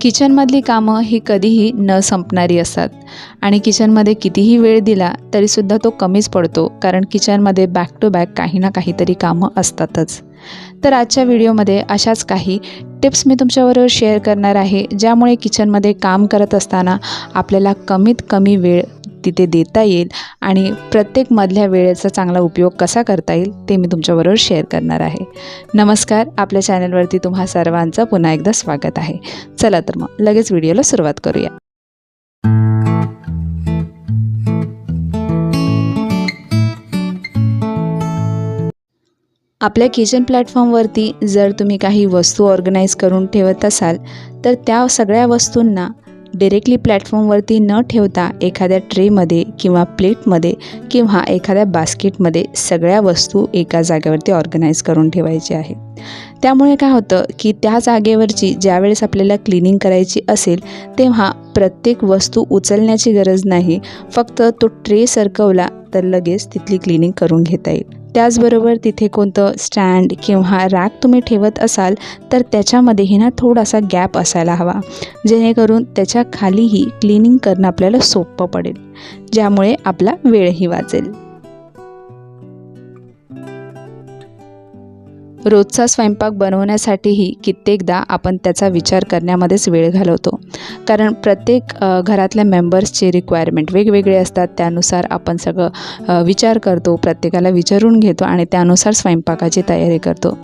किचनमधली कामं ही कधीही न संपणारी असतात. आणि किचनमध्ये कितीही वेळ दिला तरीसुद्धा तो कमीच पडतो कारण किचनमध्ये बॅक टू बॅक काही ना काहीतरी कामं असतातच. तर आजच्या व्हिडिओमध्ये अशाच काही टिप्स मी तुमच्याबरोबर शेअर करणार आहे ज्यामुळे किचनमध्ये काम करत असताना आपल्याला कमीत कमी वेळ तिथे देता येईल आणि प्रत्येक मधल्या वेळेचा चांगला उपयोग कसा करता येईल ते मी तुमच्याबरोबर शेअर करणार आहे. नमस्कार आपल्या चॅनलवरती तुम्हा सर्वांचं पुन्हा एकदा स्वागत आहे. चला तर मग लगेच व्हिडिओला सुरुवात करूया. आपल्या किचन प्लॅटफॉर्मवरती जर तुम्ही काही वस्तू ऑर्गनाईज करून ठेवत असाल तर त्या सगळ्या वस्तूंना डिरेक्टली प्लॅटफॉर्मवरती न ठेवता एखाद्या ट्रेमध्ये किंवा प्लेटमध्ये किंवा एखाद्या बास्केटमध्ये सगळ्या वस्तू एका जागेवरती ऑर्गनाईज करून ठेवायची आहे. त्यामुळे काय होतं की त्या जागेवरची ज्यावेळेस आपल्याला क्लिनिंग करायची असेल तेव्हा प्रत्येक वस्तू उचलण्याची गरज नाही. फक्त तो ट्रे सरकवला तर लगेच तिथली क्लिनिंग करून घेता येईल. त्याचबरोबर तिथे कोणतं स्टँड किंवा रॅक तुम्ही ठेवत असाल तर त्याच्यामध्येही ना थोडासा गॅप असायला हवा. जेणेकरून त्याच्या खालीही क्लिनिंग करणं आपल्याला सोपं पडेल. ज्यामुळे आपला वेळही वाचेल. रोजचा स्वयंपाक बनवण्यासाठीही कित्येकदा आपण त्याचा विचार करण्यामध्येच वेळ घालवतो. कारण प्रत्येक घरातल्या मेंबर्सचे रिक्वायरमेंट वेगवेगळे असतात. त्यानुसार आपण सगळं विचार करतो प्रत्येकाला विचारून घेतो आणि त्यानुसार स्वयंपाकाची तयारी करतो.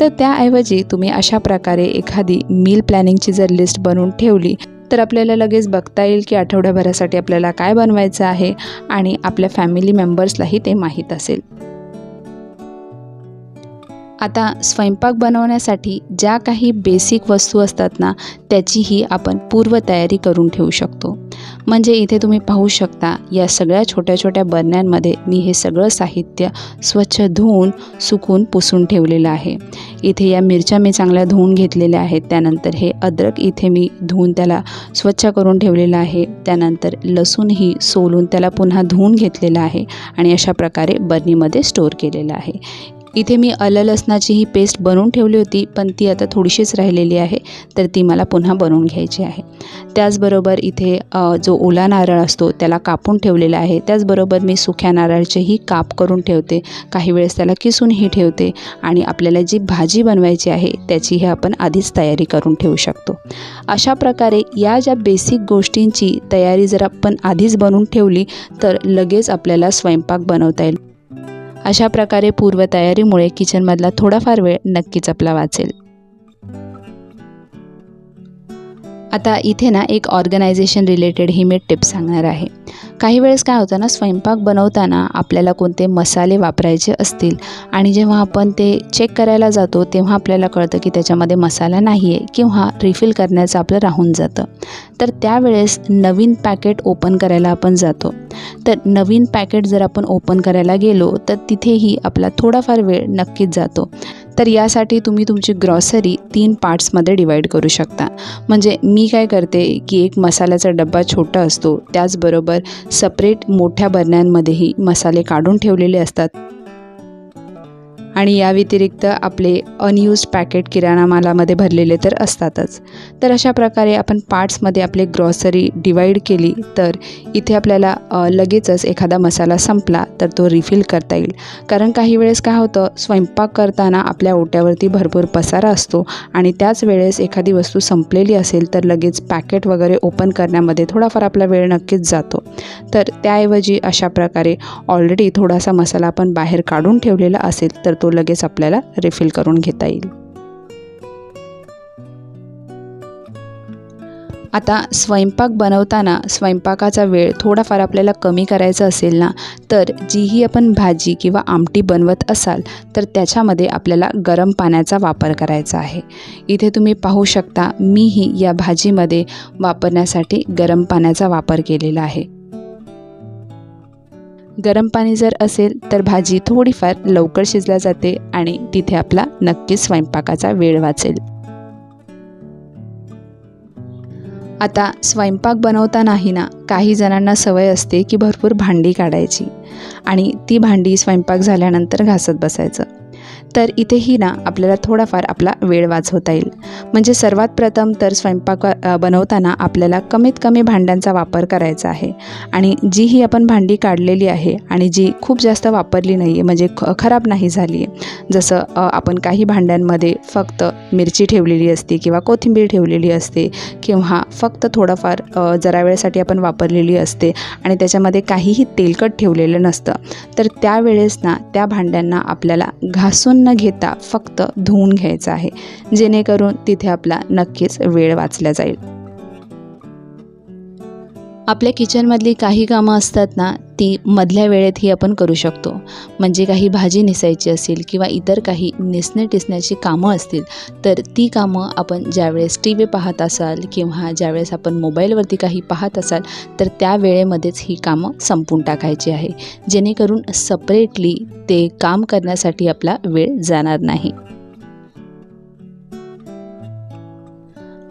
तर त्याऐवजी तुम्ही अशा प्रकारे एखादी मील प्लॅनिंगची जर लिस्ट बनवून ठेवली तर आपल्याला लगेच बघता येईल की आठवड्याभरासाठी आपल्याला काय बनवायचं आहे आणि आपल्या फॅमिली मेंबर्सलाही ते माहीत असेल. आता स्वयंपाक बनवण्यासाठी ज्या काही बेसिक वस्तू असतात ना त्याचीही आपण पूर्वतयारी करून ठेवू शकतो. म्हणजे इथे तुम्ही पाहू शकता या सगळ्या छोट्या छोट्या बरण्यांमध्ये मी हे सगळं साहित्य स्वच्छ धुवून सुकून पुसून ठेवलेलं आहे. इथे या मिरच्या मी चांगल्या धुवून घेतलेल्या आहेत. त्यानंतर हे अद्रक इथे मी धुवून त्याला स्वच्छ करून ठेवलेलं आहे. त्यानंतर लसूणही सोलून त्याला पुन्हा धुवून घेतलेलं आहे आणि अशा प्रकारे बरणीमध्ये स्टोअर केलेलं आहे. इथे मी आलं लसणाची ही पेस्ट बनवून ठेवली होती पण ती आता थोडीशीच राहिलेली आहे तर ती मला पुन्हा बनवून घ्यायची आहे. त्याचबरोबर इथे जो ओला नारळ असतो त्याला कापून ठेवलेला आहे. त्याचबरोबर मी सुक्या नारळाचेही काप करून ठेवते. काही वेळेस त्याला किसूनही ठेवते आणि आपल्याला जी भाजी बनवायची आहे त्याचीही आपण आधीच तयारी करून ठेवू शकतो. अशा प्रकारे या ज्या बेसिक गोष्टींची तयारी जर आपण आधीच बनवून ठेवली तर लगेच आपल्याला स्वयंपाक बनवता येईल. अशा प्रकारे पूर्वतयारीमुळे किचनमधला थोडाफार वेळ नक्कीच आपला वाचेल. आता इथे ना एक ऑर्गनायझेशन रिलेटेड ही मी टिप सांगणार आहे. काही वेळेस काय होतं ना स्वयंपाक बनवताना आपल्याला कोणते मसाले वापरायचे असतील आणि जेव्हा आपण ते चेक करायला जातो तेव्हा आपल्याला कळतं की त्याच्यामध्ये मसाला नाही आहे किंवा रिफिल करण्याचं आपलं राहून जातं. तर त्यावेळेस नवीन पॅकेट ओपन करायला आपण जातो. तर नवीन पॅकेट जर आपण ओपन करायला गेलो तर तिथेही आपला थोडाफार वेळ नक्कीच जातो. तर यासाठी तुम्ही तुमची ग्रॉसरी तीन पार्ट्समध्ये डिवाईड करू शकता. म्हणजे मी काय करते की एक मसाल्याचा डब्बा छोटा असतो त्याचबरोबर सपरेट मोठ्या बरण्यांमध्येही मसाले काढून ठेवलेले असतात. आणि या व्यतिरिक्त आपले अनयूज्ड पॅकेट किराणा मालामध्ये भरलेले तर असतातच. तर अशा प्रकारे आपण पार्ट्समध्ये आपले ग्रॉसरी डिवाईड केली तर इथे आपल्याला लगेचच एखादा मसाला संपला तर तो रिफिल करता येईल. कारण काही वेळेस काय होतं स्वयंपाक करताना आपल्या ओट्यावरती भरपूर पसारा असतो आणि त्याच वेळेस एखादी वस्तू संपलेली असेल तर लगेच पॅकेट वगैरे ओपन करण्यामध्ये थोडाफार आपला वेळ नक्कीच जातो. तर त्याऐवजी अशा प्रकारे ऑलरेडी थोडासा मसाला आपण बाहेर काढून ठेवलेला असेल तर तो लगेच आपल्याला रिफिल करून घेता येईल. आता स्वयंपाक बनवताना स्वयंपाकाचा वेळ थोडाफार आपल्याला कमी करायचा असेल ना तर जीही आपण भाजी किंवा आमटी बनवत असाल तर त्याच्यामध्ये आपल्याला गरम पाण्याचा वापर करायचा आहे. इथे तुम्ही पाहू शकता मीही या भाजीमध्ये वापरण्यासाठी गरम पाण्याचा वापर केलेला आहे. गरम पाणी जर असेल तर भाजी थोडीफार लवकर शिजल्या जाते आणि तिथे आपला नक्कीच स्वयंपाकाचा वेळ वाचेल. आता स्वयंपाक बनवतानाही ना काही जणांना सवय असते की भरपूर भांडी काढायची आणि ती भांडी स्वयंपाक झाल्यानंतर घासत बसायचं. तर इथेही ना आपल्याला थोडाफार आपला वेळ वाचवता येईल. म्हणजे सर्वात प्रथम तर स्वयंपाक बनवताना आपल्याला कमीत कमी भांड्यांचा वापर करायचा आहे. आणि जी ही आपण भांडी काढलेली आहे आणि जी खूप जास्त वापरली नाही आहे म्हणजे ख खराब नाही झाली आहे जसं आपण काही भांड्यांमध्ये फक्त मिरची ठेवलेली असते किंवा कोथिंबीर ठेवलेली असते किंवा फक्त थोडंफार जरा वेळेसाठी आपण वापरलेली असते आणि त्याच्यामध्ये काहीही तेलकट ठेवलेलं नसतं तर त्यावेळेस ना त्या भांड्यांना आपल्याला घासून न घेता फक्त धुवून घ्यायचं आहे जेणेकरून तिथे आपला नक्कीच वेळ वाचला जाईल. आपल्या किचनमधली काही कामं असतात ना ती मधल्या वेळेतही आपण करू शकतो. म्हणजे काही भाजी नेसायची असेल किंवा इतर काही नेसणे टिसण्याची कामं असतील तर ती कामं आपण ज्यावेळेस टी व्ही पाहत असाल किंवा ज्यावेळेस आपण मोबाईलवरती काही पाहत असाल तर त्या वेळेमध्येच ही कामं संपून टाकायची आहे. जेणेकरून सपरेटली ते काम करण्यासाठी आपला वेळ जाणार नाही.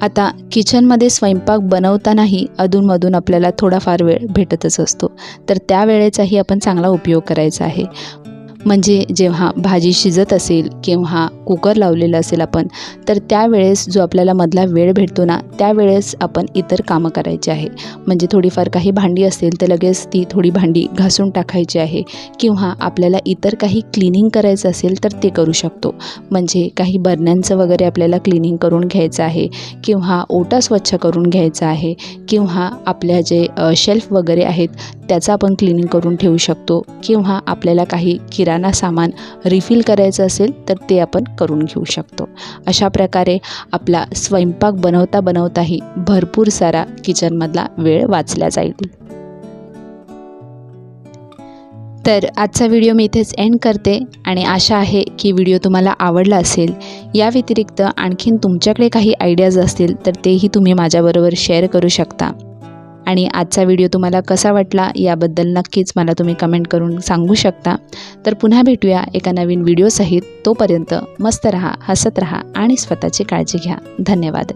आता किचनमध्ये स्वयंपाक बनवतानाही अधूनमधून आपल्याला थोडाफार वेळ भेटतच असतो. तर त्या वेळेचाही आपण चांगला उपयोग करायचा आहे. म्हणजे जेव्हा भाजी शिजत असेल किंवा कुकर लावलेलं असेल आपण तर त्यावेळेस जो आपल्याला मधला वेळ भेटतो ना त्यावेळेस आपण इतर कामं करायची आहे. म्हणजे थोडीफार काही भांडी असेल तर लगेच ती थोडी भांडी घासून टाकायची आहे किंवा आपल्याला इतर काही क्लिनिंग करायचं असेल तर ते करू शकतो. म्हणजे काही बरण्यांचं वगैरे आपल्याला क्लिनिंग करून घ्यायचं आहे किंवा ओटा स्वच्छ करून घ्यायचा आहे किंवा आपल्या जे शेल्फ वगैरे आहेत त्याचं आपण क्लिनिंग करून ठेवू शकतो किंवा आपल्याला काही किराणा सामान रिफिल करायचं असेल तर ते आपण करून घेऊ शकतो. अशा प्रकारे आपला स्वयंपाक बनवता बनवताही भरपूर सारा किचनमधला वेळ वाचला जाईल. तर आजचा व्हिडिओ मी इथेच एंड करते आणि आशा आहे की व्हिडिओ तुम्हाला आवडला असेल. या व्यतिरिक्त आणखीन तुमच्याकडे काही आयडियाज असतील तर तेही तुम्ही माझ्याबरोबर शेअर करू शकता. आणि आजचा व्हिडिओ तुम्हाला कसा वाटला याबद्दल नक्कीच मला तुम्ही कमेंट करून सांगू शकता. तर पुन्हा भेटूया एका नवीन व्हिडिओसहित तोपर्यंत मस्त रहा हसत रहा आणि स्वतःची काळजी घ्या. धन्यवाद.